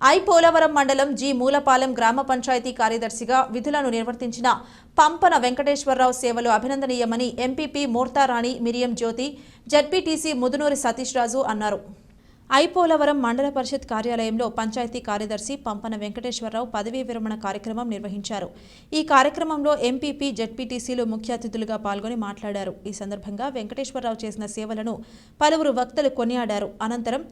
I Polavaram మండలం G Mulapalem గ్రామ పంచాయతీ కార్యదర్శిగా విధులను నిర్వర్తించిన పంపన వెంకటేశ్వరరావు సేవలు అభినందనీయమని ఎంపీపీ మోర్తారాణి మిరియం జ్యోతి జడ్పీటీసీ ముదునూరి సతీష్ రాజు అన్నారు. ఐపోలవరం మండల పరిషత్ కార్యాలయంలో పంచాయతీ కార్యదర్శి పంపన వెంకటేశ్వరరావు పదవీ విరమణ కార్యక్రమం నిర్వహించారు. ఈ కార్యక్రమంలో ఎంపీపీ జడ్పీటీసీలు ముఖ్య అతిథులుగా పాల్గొని మాట్లాడారు. ఈ సందర్భంగా వెంకటేశ్వరరావు చేసిన సేవలను పలువురు వక్తలు కొనియాడారు. అనంతరం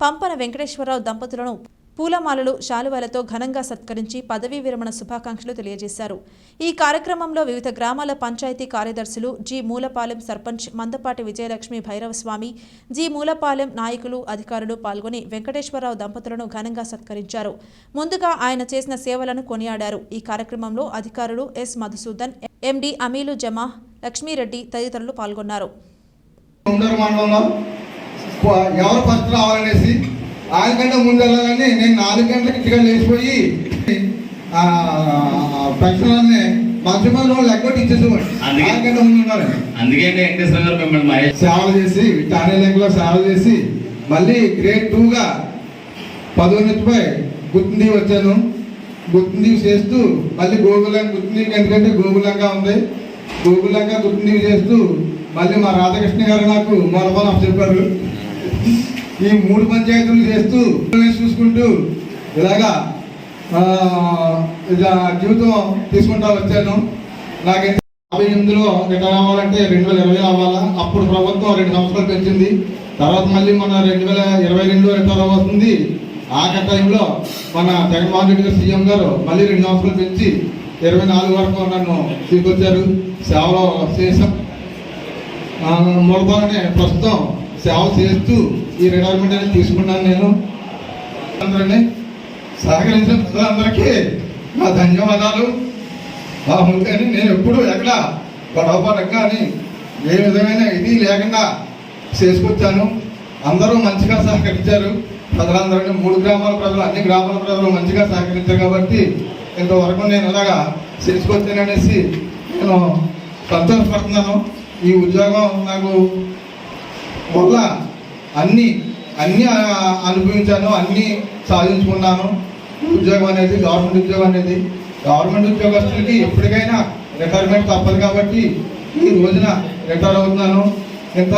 పంపన వెంకటేశ్వరరావు దంపతులను పూలమాలలు శాలువాలతో ఘనంగా సత్కరించి పదవీ విరమణ శుభాకాంక్షలు తెలియజేశారు. ఈ కార్యక్రమంలో వివిధ గ్రామాల పంచాయతీ కార్యదర్శులు జి మూలపాలెం సర్పంచ్ మందపాటి విజయలక్ష్మి భైరవస్వామి జి మూలపాలెం నాయకులు అధికారులు పాల్గొని వెంకటేశ్వరరావు దంపతులను ఘనంగా సత్కరించారు. ముందుగా ఆయన చేసిన సేవలను కొనియాడారు. ఈ కార్యక్రమంలో అధికారులు ఎస్ మధుసూదన్ ఎండి అమీలు జమా లక్ష్మీరెడ్డి తదితరులు పాల్గొన్నారు. ఎవరు ఫస్ట్ రావాలనేసి ఆరు గంటల ముందు వెళ్ళాలని నేను నాలుగు గంటలకు ఇంటికి లేచిపోయి పెన్షన్లన్నీ మంచి వాళ్ళు ఎగ్గొట్టి ఇచ్చేసేవాడు ఆరు గంటల ముందు ఉండాలని అందుకే వెంకటేశ్వర గారు మిమ్మల్ని సేవలు చేసి టానీ లెంగ్లో సేవలు చేసి మళ్ళీ గ్రేడ్ టూగా పదోన్నతిపై గుర్తుండి వచ్చాను. గుర్తుండి చేస్తూ మళ్ళీ గోగులం గుర్తుండి ఎందుకంటే గోగులంగా ఉంది. గోగులంగా గుర్తుండి చేస్తూ మళ్ళీ మా రాధాకృష్ణ గారు నాకు మొలపలం చెప్పారు. ఈ మూడు పంచాయతీలు చేస్తూ చూసుకుంటూ ఇలాగా ఇలా జీవితం తీసుకుంటా వచ్చాను. నాకు యాభై ఎనిమిదిలో రిటైర్ అవ్వాలంటే రెండు వేల ఇరవై అవ్వాలా? అప్పుడు ప్రభుత్వం రెండు సంవత్సరాలు పెంచింది. తర్వాత మళ్ళీ మన రెండు వేల ఇరవై రెండులో రిటైర్ అవ్వస్తుంది ఆ టైంలో మన జగన్మోహన్ రెడ్డి గారు సీఎం గారు మళ్ళీ రెండు సంవత్సరాలు పెంచి ఇరవై నాలుగు వరకు నన్ను తీసుకొచ్చారు. సేవలో చేసాం మూలపాలనే ప్రస్తుతం సేవ చేస్తూ ఈ రిటైర్మెంట్ అనేది తీసుకున్నాను నేను. అందరినీ సహకరించిన ప్రజలందరికీ నా ధన్యవాదాలు. బాగుంది కానీ నేను ఎప్పుడు ఎక్కడ గొడవ అని ఏ విధమైన ఇది లేకుండా చేసుకొచ్చాను. అందరూ మంచిగా సహకరించారు. ప్రజలందరినీ మూడు గ్రామాల ప్రజలు అన్ని గ్రామాల ప్రజలు మంచిగా సహకరించారు కాబట్టి ఇంతవరకు నేను ఇలాగా చేసుకొచ్చాననేసి నేను సంతోషపడుతున్నాను. ఈ ఉద్యోగం నాకు వల్ల అన్ని అన్ని అనుభవించాను అన్ని సాధించుకున్నాను. ఉద్యోగం అనేది గవర్నమెంట్ ఉద్యోగం అనేది. గవర్నమెంట్ ఉద్యోగస్తులకి ఎప్పటికైనా రిటైర్మెంట్ తప్పదు కాబట్టి ఈ రోజున రిటైర్ అవుతున్నాను. ఇంత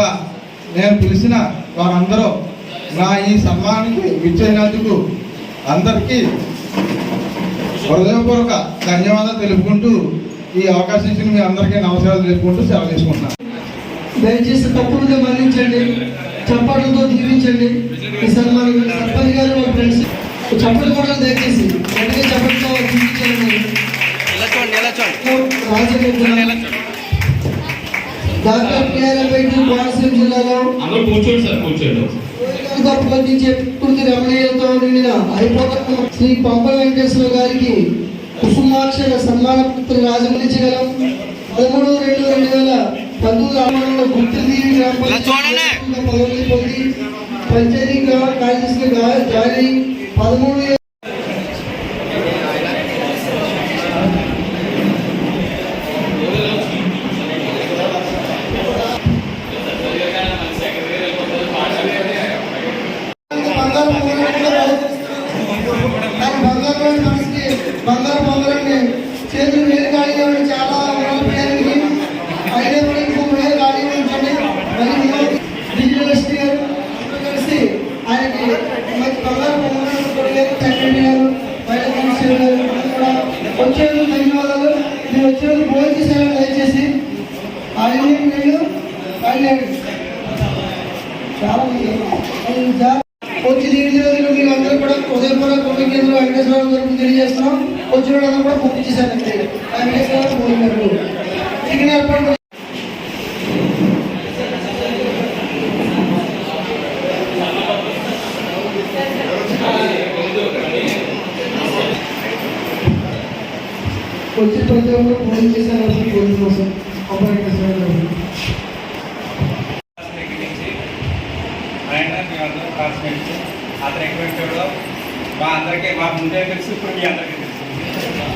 నేను పిలిచిన వారందరూ నా ఈ సన్మానానికి విచ్చేనందుకు అందరికీ హృదయపూర్వక ధన్యవాదాలు తెలుపుకుంటూ ఈ అవకాశం ఇచ్చిన మీ అందరికీ నమస్కారాలు తెలుపుకుంటూ సేవ చేసుకుంటున్నాను దయచేసి తప్పుడుగా మన్నించండి. చప్పట్లతో దీవించండి ఈ సన్మానం సర్పంచ్ గారు మా ఫ్రెండ్స్. చప్పట్లు కూడా దయచేసి గట్టిగా చప్పట్లతో దీవించండి డాక్టర్ కోనసీమ జిల్లాలో నిండిన శ్రీ పంప వెంకటేశ్వర గారికి కుసుమాక్షర సన్మాన పుత్రి రాజమణించగలం పదమూడు రెండు రెండు వేల పంతొమ్మిది ఆమరణలో గుర్తిదీవి గ్రామ పంచాయతీ పదవి పొంది పంచాయతీ గ్రామ కార్యదర్శిగా జారీ పదమూడు బంగారం పొందడానికి కానీ బంగారం మనసుకి బంగారం పొందడానికి చేతులు వేలు ఖాళీగా ఉండి చాలా ఉపయోగానికి అయినా కూడా వచ్చేందుకు ధన్యవాదాలు. నేను వచ్చేందుకు భోజనం చేసేవాళ్ళు దయచేసి ఆయన వీళ్ళు ఆయన చాలా వచ్చి దీని మీరు అందరూ కూడా ఉదయపూర్వక కృతజ్ఞతలు వెంకటేశ్వర గారికి తెలియజేస్తున్నాం. వచ్చిన వాళ్ళందరూ కూడా పూర్తి చేశారంటే వెంకటేశ్వర మోడీ గారు చికెన్ ఏర్పాటు ఫోన్ చేశారని ఒక్కరు పూజ చేశారు పూజ అతను ఎక్కువ మా అందరికీ మా ముందే తెలుసు ఇప్పుడు మీ అందరికీ తెలుసు.